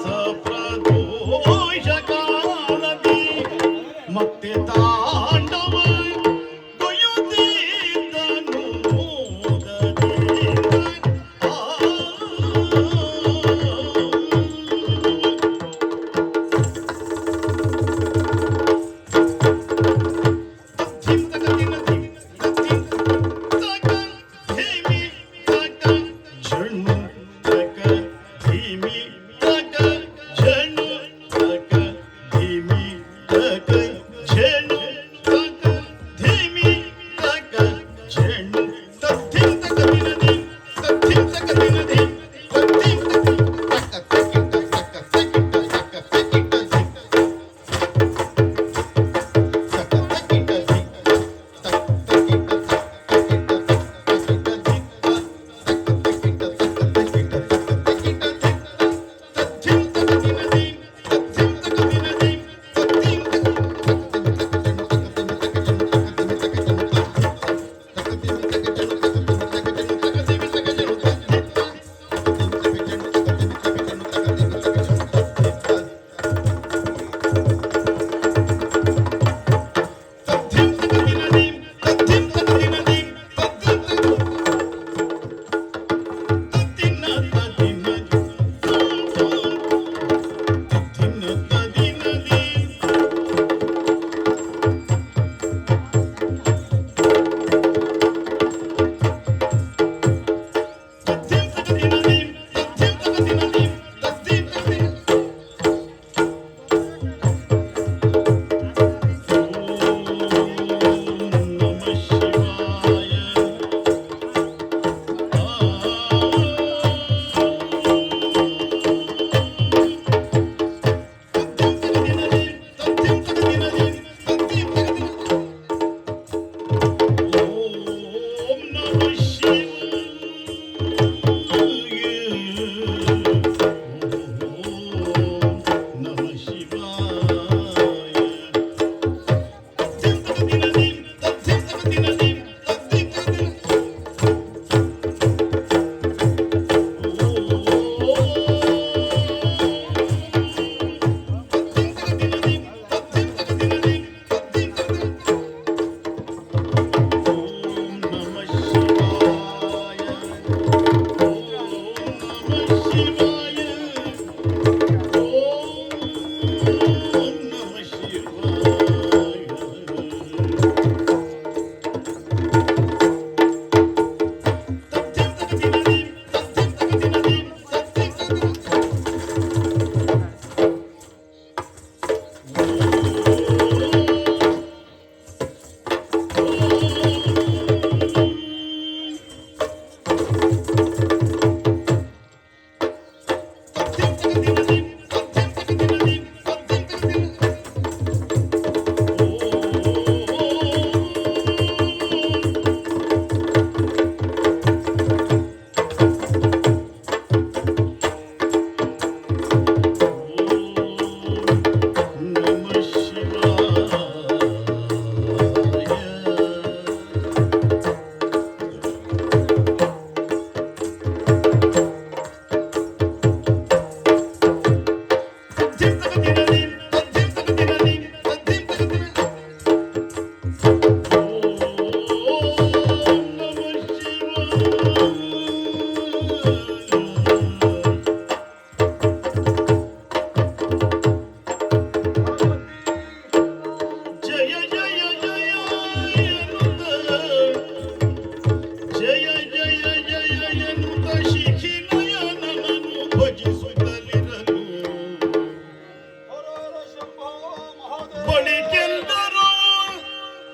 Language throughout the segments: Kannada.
corazón.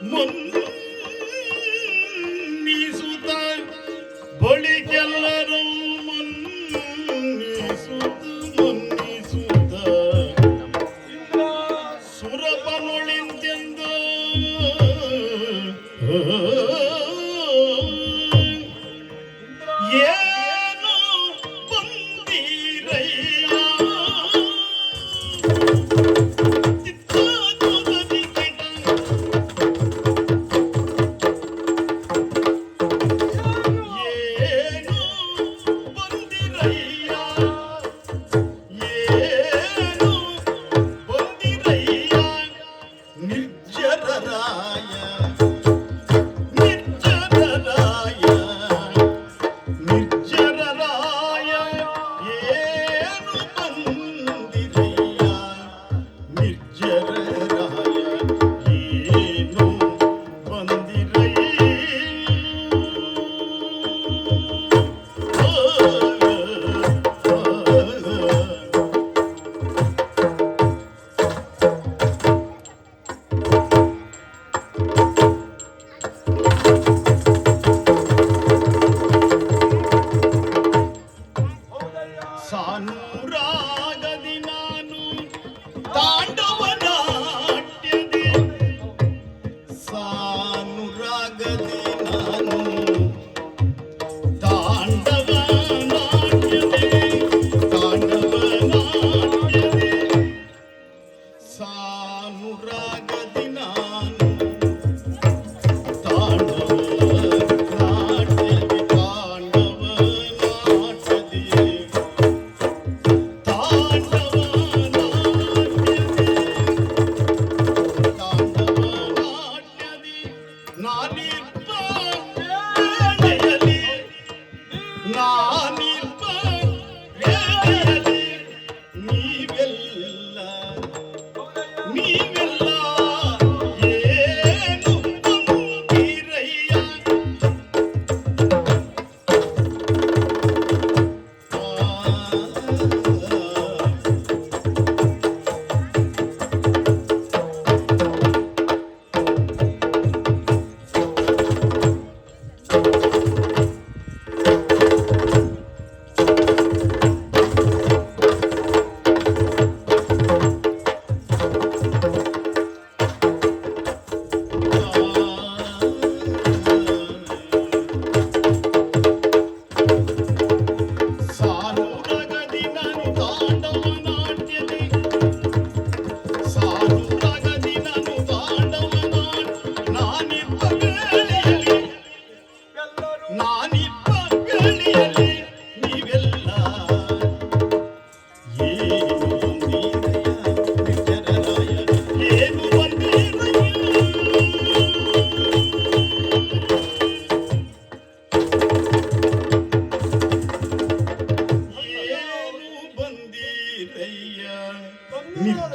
蒙了 রে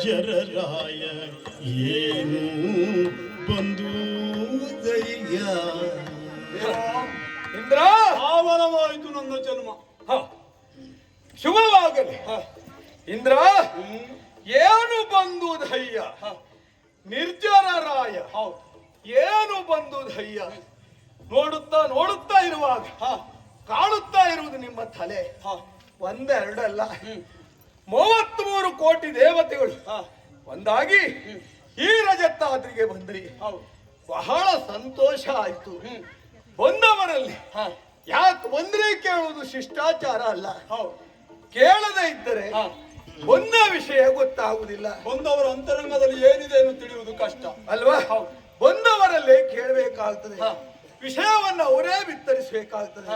ನಿರ್ಜರರಾಯ ಏನು ಬಂದು ಧೈರ್ಯ ಇಂದ್ರ! ಆವಲವಾಯಿತು ನನ್ನ ಜನ್ಮ. ಹ. ಶುಭವಾಗಲಿ. ಹ. ಇಂದ್ರ ಏನು ಬಂದು ಧೈರ್ಯ ನಿರ್ಜರರಾಯ. ಹೌದು. ಏನು ಬಂದು ಧೈರ್ಯ ನೋಡುತ್ತಾ ನೋಡುತ್ತಾ ಇರುವಾಗ ಕಾಣುತ್ತಾ ಇರುವುದು ನಿಮ್ಮ ತಲೆ. ಒಂದೆರಡಲ್ಲ. ಮೂವತ್ಮೂರು ಕೋಟಿ ದೇವತೆಗಳು ಒಂದಾಗಿ ಈ ರಜತಾದ್ರಿಗೆ ಬಂದ್ರಿ. ಬಹಳ ಸಂತೋಷ ಆಯ್ತು. ಬಂದವರಲ್ಲಿ ಯಾಕೆ ಬಂದ್ರೆ ಕೇಳುವುದು ಶಿಷ್ಟಾಚಾರ ಅಲ್ಲ? ಕೇಳದೇ ಇದ್ದರೆ ಬಂದ ಒಂದ ವಿಷಯ ಗೊತ್ತಾಗುವುದಿಲ್ಲ. ಬಂದವರ ಅಂತರಂಗದಲ್ಲಿ ಏನಿದೆ ಎಂದು ತಿಳಿಯುವುದು ಕಷ್ಟ. ಅಲ್ವಾ. ಬಂದವರಲ್ಲೇ ಕೇಳಬೇಕಾಗ್ತದೆ. ವಿಷಯವನ್ನು ಅವರೇ ಬಿತ್ತರಿಸಬೇಕಾಗ್ತದೆ.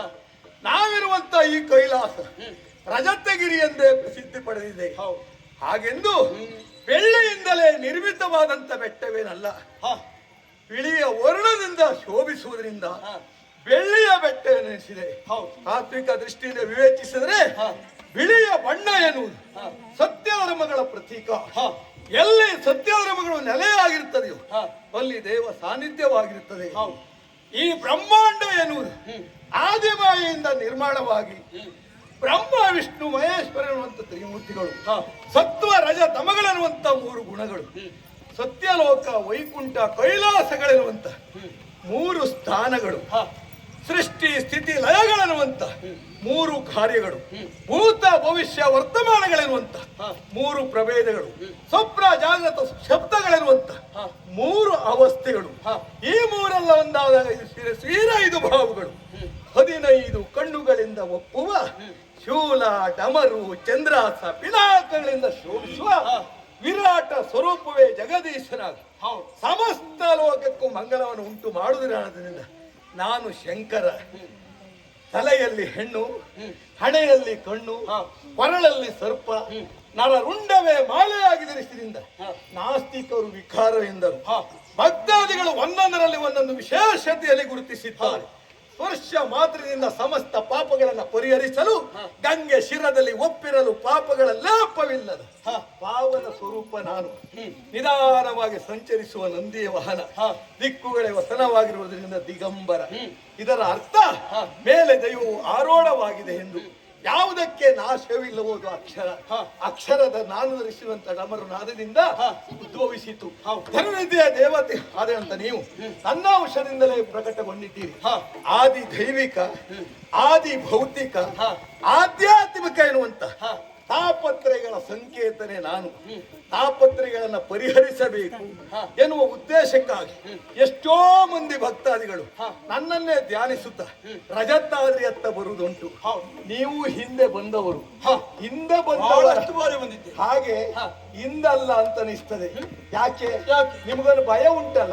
ನಾವಿರುವಂತ ಈ ಕೈಲಾಸ ರಜತಗಿರಿ ಎಂದೇ ಪ್ರಸಿದ್ಧಿ ಪಡೆದಿದೆ ಹಾಗೆಂದು ಬೆಳ್ಳಿಯಿಂದಲೇ ನಿರ್ಮಿತವಾದಂತ ಬೆಟ್ಟವೇನಲ್ಲ. ಹ. ಬಿಳಿಯ ವರ್ಣದಿಂದ ಶೋಭಿಸುವುದರಿಂದ ಬೆಳ್ಳಿಯ ಬೆಟ್ಟ ಎನಿಸಿದೆ. ತಾತ್ವಿಕ ದೃಷ್ಟಿಯಿಂದ ವಿವೇಚಿಸಿದ್ರೆ ಹ. ಬಿಳಿಯ ಬಣ್ಣ ಎನ್ನುವುದು. ಸತ್ಯಧರ್ಮಗಳ ಪ್ರತೀಕ. ಹ. ಎಲ್ಲಿ ಸತ್ಯಧರ್ಮಗಳು ನೆಲೆಯಾಗಿರುತ್ತದೆಯೋ. ಅಲ್ಲಿ ದೇವ ಸಾನ್ನಿಧ್ಯವಾಗಿರುತ್ತದೆ. ಹೌದು. ಈ ಬ್ರಹ್ಮಾಂಡ ಎನ್ನುವುದು ಆದಿಮಾಯೆಯಿಂದ ನಿರ್ಮಾಣವಾಗಿ ಬ್ರಹ್ಮ ವಿಷ್ಣು ಮಹೇಶ್ವರ ಅನ್ನುವಂಥ ತ್ರಿಮೂರ್ತಿಗಳು. ಹ. ಸತ್ವ ರಜ ತಮಗಳನ್ನುವಂಥ ಮೂರು ಗುಣಗಳು. ಸತ್ಯಲೋಕ ವೈಕುಂಠ ಕೈಲಾಸಗಳಿರುವಂಥ ಮೂರು ಸ್ಥಾನಗಳು. ಸೃಷ್ಟಿ ಸ್ಥಿತಿ ಲಯಗಳನ್ನುವಂತ ಮೂರು ಕಾರ್ಯಗಳು. ಭೂತ ಭವಿಷ್ಯ ವರ್ತಮಾನಗಳೆನ್ನುವಂತ ಹ. ಮೂರು ಪ್ರಭೇದಗಳು. ಸ್ವಪ್ನ ಜಾಗೃತ ಶಬ್ದಗಳೆನ್ನುವಂತ. ಮೂರು ಅವಸ್ಥೆಗಳು. ಈ ಮೂರೆಲ್ಲ ಒಂದಾದಾಗ ಇದು ಶಿರ ಶಿರ ಐದು ಭಾವಗಳು. ಹದಿನೈದು ಕಣ್ಣುಗಳಿಂದ ಒಪ್ಪುವ ಶೂಲ ಡಮರು ಚಂದ್ರಾಸ ಪಿನಾಕಗಳಿಂದ ಶೋಭಿಸುವ. ವಿರಾಟ ಸ್ವರೂಪವೇ ಜಗದೀಶ್ವರ ಹೌದು. ಸಮಸ್ತ ಲೋಕಕ್ಕೂ ಮಂಗಳವನ್ನು ಉಂಟು ಮಾಡುವುದರಿಂದ ನಾನು ಶಂಕರ. ತಲೆಯಲ್ಲಿ ಹೆಣ್ಣು ಹಣೆಯಲ್ಲಿ ಕಣ್ಣು. ಕೊರಳಲ್ಲಿ ಸರ್ಪ ನರರುಂಡವೇ ಮಾಲೆಯಾಗಿ ಧರಿಸಿದಿಂದ. ನಾಸ್ತಿಕರು ವಿಕಾರವೆಂದರು ಎಂದರು. ಭಕ್ತಾದಿಗಳು ಒಂದೊಂದರಲ್ಲಿ ಒಂದೊಂದು ವಿಶೇಷತೆಯಲ್ಲಿ ಗುರುತಿಸಿದ್ದಾರೆ. ಸ್ಪರ್ಶ ಮಾತ್ರದಿಂದ ಸಮಸ್ತ ಪಾಪಗಳನ್ನು ಪರಿಹರಿಸಲು ಗಂಗೆ ಶಿರದಲ್ಲಿ ಒಪ್ಪಿರಲು ಪಾಪಗಳ ಲಾಪವಿಲ್ಲದ. ಪಾವನ ಸ್ವರೂಪ ನಾನು. ನಿಧಾನವಾಗಿ ಸಂಚರಿಸುವ ನಂದಿಯ ವಾಹನ. ದಿಕ್ಕುಗಳೇ ವಸನವಾಗಿರುವುದರಿಂದ ದಿಗಂಬರ. ಇದರ ಅರ್ಥ ಮೇಲೆ ದೈವವು ಆರೋಢವಾಗಿದೆ ಎಂದು. ಯಾವುದಕ್ಕೆ ನಾಶವಿಲ್ಲವೋ ಅದು ಅಕ್ಷರ. ಅಕ್ಷರದ ನಾನು ಧರಿಸುವಂತ ಡಮರು ನಾದದಿಂದ ಹ. ಉದ್ಭವಿಸಿತು ಹೌದು. ದೇವತೆ ಆದ ಅಂತ ನೀವು ನನ್ನ ಅಂಶದಿಂದಲೇ ಪ್ರಕಟಗೊಂಡಿದ್ದೀರಿ ಹ. ಆದಿ ದೈವಿಕ ಆದಿ ಭೌತಿಕ ಹ. ಆಧ್ಯಾತ್ಮಿಕ ಎನ್ನುವಂತ ಹ. ತಾಪತ್ರೆಗಳ ಸಂಕೇತನೆ ನಾನು. ತಾಪತ್ರೆಗಳನ್ನ ಪರಿಹರಿಸಬೇಕು. ಎನ್ನುವ ಉದ್ದೇಶಕ್ಕಾಗಿ ಎಷ್ಟೋ ಮಂದಿ ಭಕ್ತಾದಿಗಳು ನನ್ನನ್ನೇ ಧ್ಯಾನಿಸುತ್ತ ರಜತಾದ್ರಿಯತ್ತ ಬರುವುದುಂಟು. ನೀವು ಹಿಂದೆ ಬಂದವರು. ಹಿಂದೆ ಬಂದವರು ಬಾರಿ ಬಂದಿದ್ದೆ. ಹಾಗೆ. ಹಿಂದಲ್ಲ ಅಂತ ಅನಿಸ್ತದೆ. ಯಾಕೆ? ಯಾಕೆ? ನಿಮಗೊಂದು ಭಯ ಉಂಟಲ್ಲ?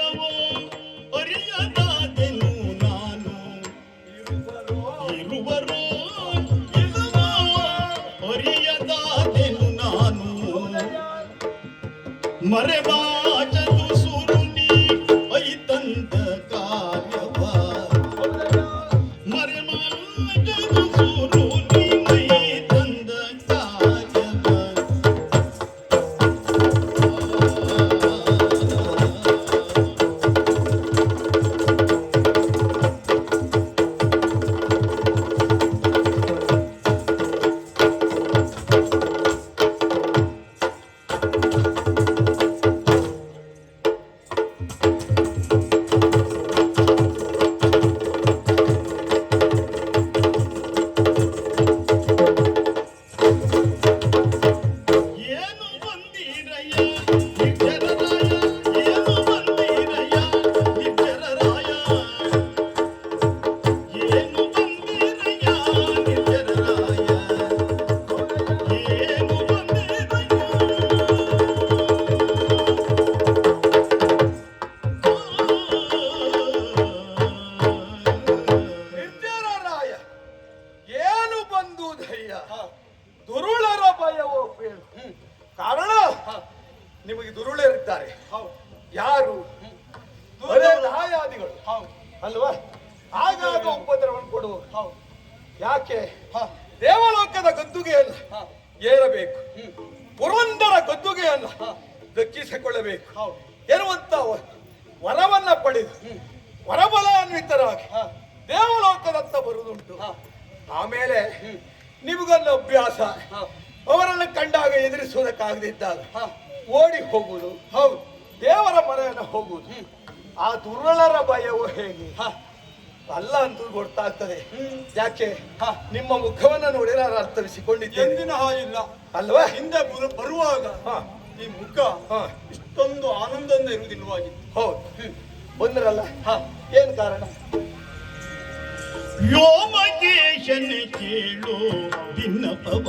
मरे बाज ನಿಮಗೆ ದುರುಳರಿದ್ದಾರೆ. ಹೌದು. ಯಾರು? ಹಾಯಾದಿಗಳು ಅಲ್ವಾ? ಆಗಾಗ ಉಪದ್ರವನ್ನು ಕೊಡುವ ಹೌದು. ಯಾಕೆ? ಹ, ದೇವಲೋಕದ ಗದ್ದುಗೆಯಲ್ಲ. ಹ, ಏರಬೇಕು. ಪುರಂದರ ಗದ್ದುಗೆಯನ್ನು ದಕ್ಕಿಸಿಕೊಳ್ಳಬೇಕು ಹೌದು. ಎನ್ನುವಂತ ವರವನ್ನ ಪಡೆದು ವರಬಲ ವರಬಲಾನ್ವಿತರಾಗಿ ಹ, ದೇವಲೋಕದತ್ತ ಬರುವುದುಂಟು. ಆಮೇಲೆ ನಿಮಗೊಂದು ಅಭ್ಯಾಸ. ಅವರನ್ನು ಕಂಡಾಗ ಎದುರಿಸುವುದಕ್ಕಾಗದಿದ್ದಾಗ ಹ, ಓಡಿ ಹೋಗುವುದು. ಹೌದು. ದೇವರ ಮನೆಯನ್ನು ಹೋಗುವುದು. ಆ ದುರ್ಬಲರ ಭಯವು ಹೇಗೆ? ಹ, ಅಲ್ಲ ಅಂತ ಗೊತ್ತಾಗ್ತದೆ. ಹ್ಮ್. ಯಾಕೆ? ಹ. ನಿಮ್ಮ ಮುಖವನ್ನು ನೋಡಿ ನಾನು ಅರ್ಥವಿಸಿಕೊಂಡಿದ್ದೇನೆ ಎಂದಿನ ಹಾಗಿಲ್ಲ. ಅಲ್ವಾ? ಹಿಂದೆ ಬರುವಾಗ ಹ, ಈ ಮುಖ ಹ, ಇಷ್ಟೊಂದು ಆನಂದದಿಂದ ಇರುವುದಿಲ್ಲವಾಗಿತ್ತು ಹೌದು. ಬಂದ್ರಲ್ಲ? ಹ, ಏನ್ ಕಾರಣ? ಯೋಮಕೇಶನ್ ಕೇಳು ಭಿನ್ನಪವ